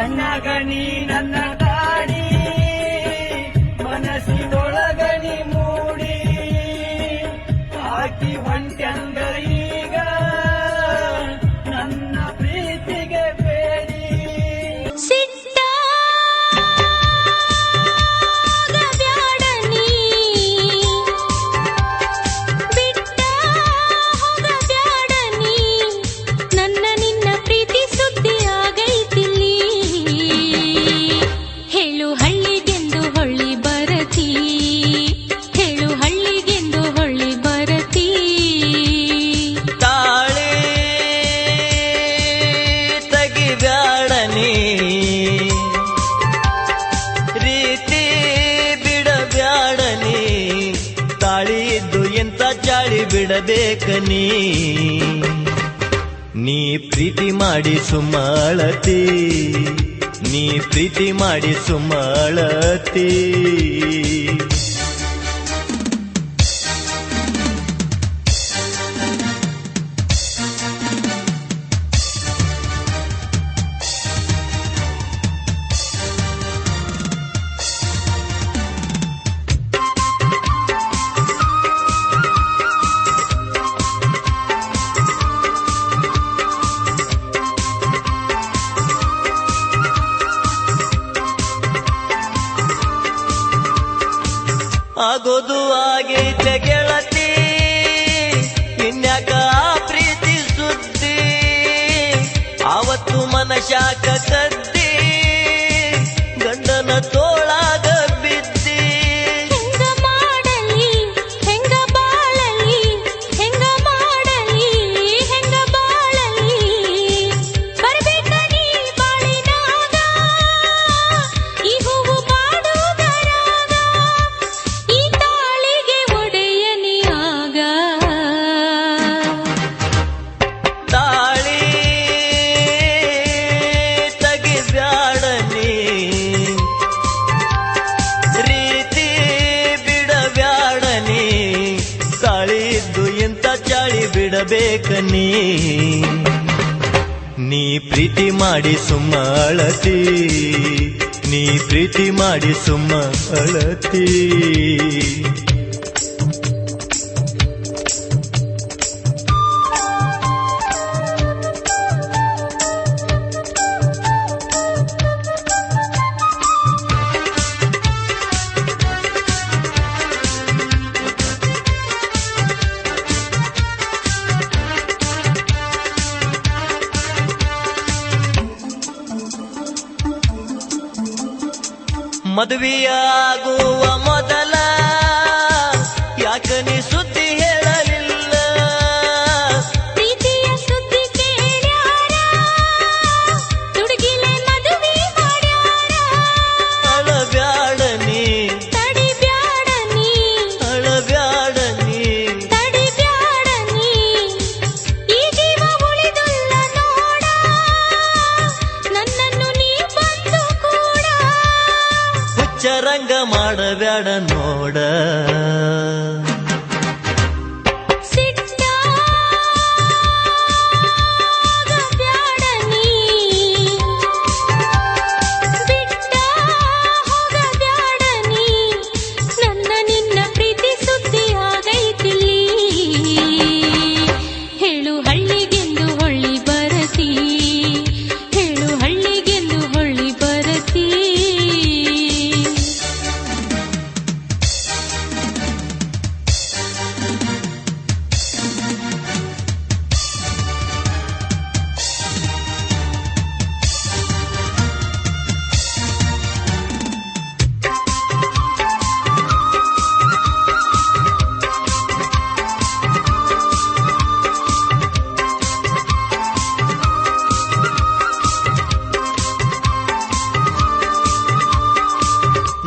ನನ್ನ ಗಣಿ ನನ್ನ ಗಾಳಿ ಇದ್ದು ಎಂತ ಚಾಳಿ ಬಿಡಬೇಕ ನೀ ಪ್ರೀತಿ ಮಾಡಿ ಸುಮಾಳತಿ ನೀ ಪ್ರೀತಿ ಮಾಡಿ ಸುಮಾಳತಿ. ಆಗೋದು ಆಗೈತೆ ಗೆಳತಿ ಇನ್ಯಾಕ ಪ್ರೀತಿ ಸುದ್ದಿ. ಆವತ್ತು ಮನಶಾಕ ಸದ್ದಿ. ಬೇಕನಿ ನೀ ಪ್ರೀತಿ ಮಾಡಿ ಸುಮ್ಮ ಅಳತಿ. ನೀ ಪ್ರೀತಿ ಮಾಡಿ ಸುಮ್ಮ ಅಳತಿ. ಮದುವೆಯಾಗೋ ಚರಂಗ ಮಾಡಬೇಡ ನೋಡ.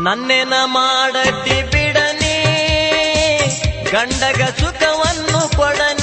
ನನ್ನೆನ ಮಾಡಟಿ ಬಿಡನೆ ಗಂಡಗ ಸುಖವನ್ನು ಕೊಡನೆ.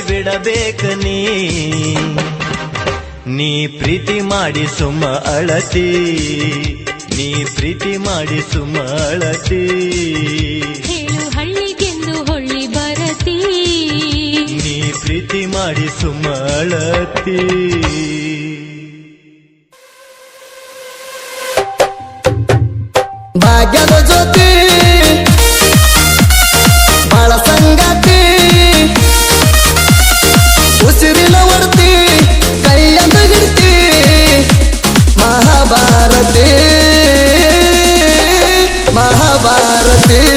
ಬಿಡಬೇಕ ನೀ ನೀ ಪ್ರೀತಿ ಮಾಡಿ ಸುಮ್ಮ ಅಳತಿ? ನೀ ಪ್ರೀತಿ ಮಾಡಿ ಸುಮ್ಮ ಅಳತಿ? ಹೇಳು ಹಳ್ಳಿಗೆಂದು ಹೊಳ್ಳಿ ಬರತಿ? ನೀ ಪ್ರೀತಿ ಮಾಡಿ ಸುಮ್ಮ ಅಳತಿ? ಭಾಗ್ಯದ ಜ್ಯೋತಿ Yeah.